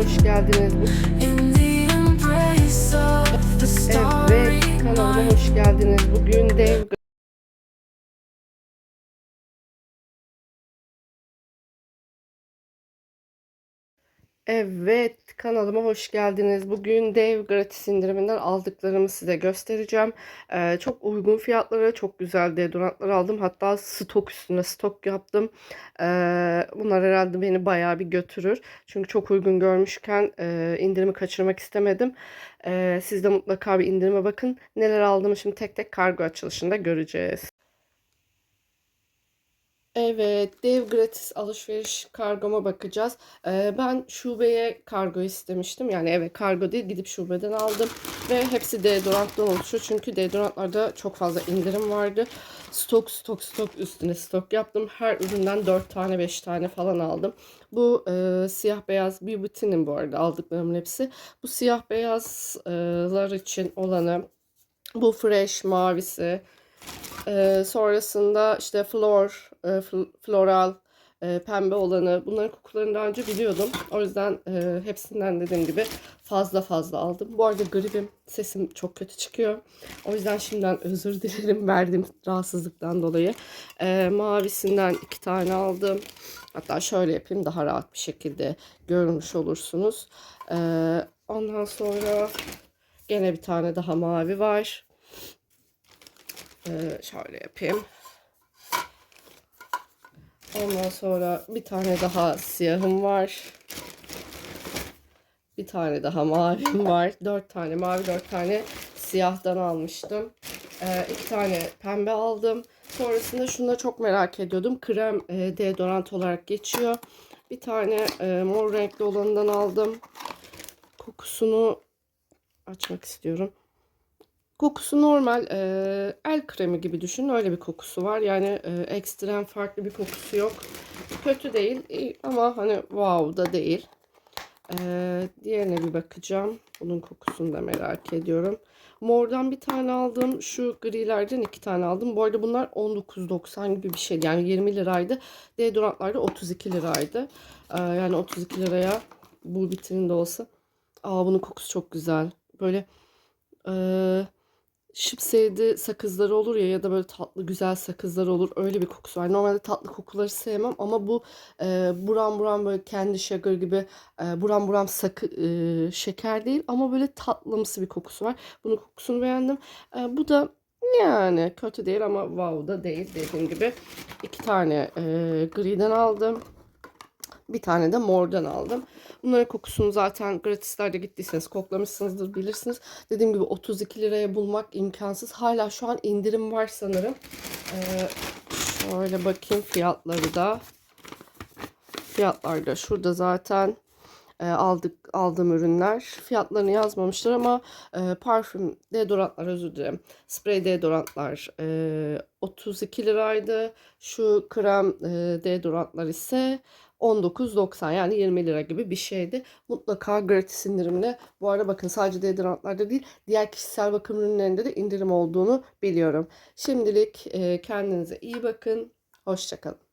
hoş geldiniz. Evet, kanalıma hoş geldiniz. Bugün dev Evet, kanalıma hoş geldiniz. Bugün dev gratis indiriminden aldıklarımı size göstereceğim. Ee, çok uygun fiyatlara çok güzel deodorantlar aldım. Hatta stok üstüne stok yaptım. Ee, bunlar herhalde beni bayağı bir götürür. Çünkü çok uygun görmüşken e, indirimi kaçırmak istemedim. Ee, siz de mutlaka bir indirime bakın. Neler aldığımı şimdi tek tek kargo açılışında göreceğiz. Evet, dev gratis alışveriş kargoma bakacağız. Ee, ben şubeye kargo istemiştim. Yani eve kargo değil, gidip şubeden aldım. Ve hepsi deodoranttan oluşuyor. Çünkü deodorantlarda çok fazla indirim vardı. Stok, stok, stok üstüne stok yaptım. Her üründen 4 tane, 5 tane falan aldım. Bu e, siyah beyaz bir bütünüm bu arada aldıklarımın hepsi. Bu siyah beyazlar için olanı, bu fresh mavisi, ee, sonrasında işte flor, e, fl- floral, e, pembe olanı bunların kokularını daha önce biliyordum. O yüzden e, hepsinden dediğim gibi fazla fazla aldım. Bu arada gribim, sesim çok kötü çıkıyor. O yüzden şimdiden özür dilerim verdiğim rahatsızlıktan dolayı. E, mavisinden iki tane aldım. Hatta şöyle yapayım daha rahat bir şekilde görmüş olursunuz. E, ondan sonra gene bir tane daha mavi var. Ee, şöyle yapayım. Ondan sonra bir tane daha siyahım var. Bir tane daha mavim var. Dört tane mavi, dört tane siyahtan almıştım. Ee, iki tane pembe aldım. Sonrasında şunu da çok merak ediyordum. Krem e, deodorant olarak geçiyor. Bir tane e, mor renkli olanından aldım. Kokusunu açmak istiyorum. Kokusu normal e, el kremi gibi düşün. Öyle bir kokusu var. Yani e, ekstrem farklı bir kokusu yok. Kötü değil iyi ama hani wow da değil. E, diğerine bir bakacağım. Bunun kokusunu da merak ediyorum. Mordan bir tane aldım. Şu grilerden iki tane aldım. Bu arada bunlar 19.90 gibi bir şey. Yani 20 liraydı. Deodorantlar da 32 liraydı. E, yani 32 liraya bu vitrinde olsa. Aa bunun kokusu çok güzel. Böyle eee Şıpseydi sakızları olur ya ya da böyle tatlı güzel sakızları olur. Öyle bir kokusu var. Normalde tatlı kokuları sevmem ama bu e, buram buram böyle kendi sugar gibi e, buram buram sakı, e, şeker değil ama böyle tatlımsı bir kokusu var. Bunun kokusunu beğendim. E, bu da yani kötü değil ama wow da değil dediğim gibi. iki tane e, griden aldım. Bir tane de mordan aldım. Bunların kokusunu zaten gratislerde gittiyseniz koklamışsınızdır bilirsiniz. Dediğim gibi 32 liraya bulmak imkansız. Hala şu an indirim var sanırım. Ee, şöyle bakayım fiyatları da. Fiyatlar da şurada zaten e, aldık aldığım ürünler. Fiyatlarını yazmamışlar ama e, parfüm deodorantlar özür dilerim. Sprey deodorantlar e, 32 liraydı. Şu krem e, deodorantlar ise 19.90 yani 20 lira gibi bir şeydi. Mutlaka gratis indirimle. Bu arada bakın sadece deodorantlarda değil diğer kişisel bakım ürünlerinde de indirim olduğunu biliyorum. Şimdilik kendinize iyi bakın. Hoşçakalın.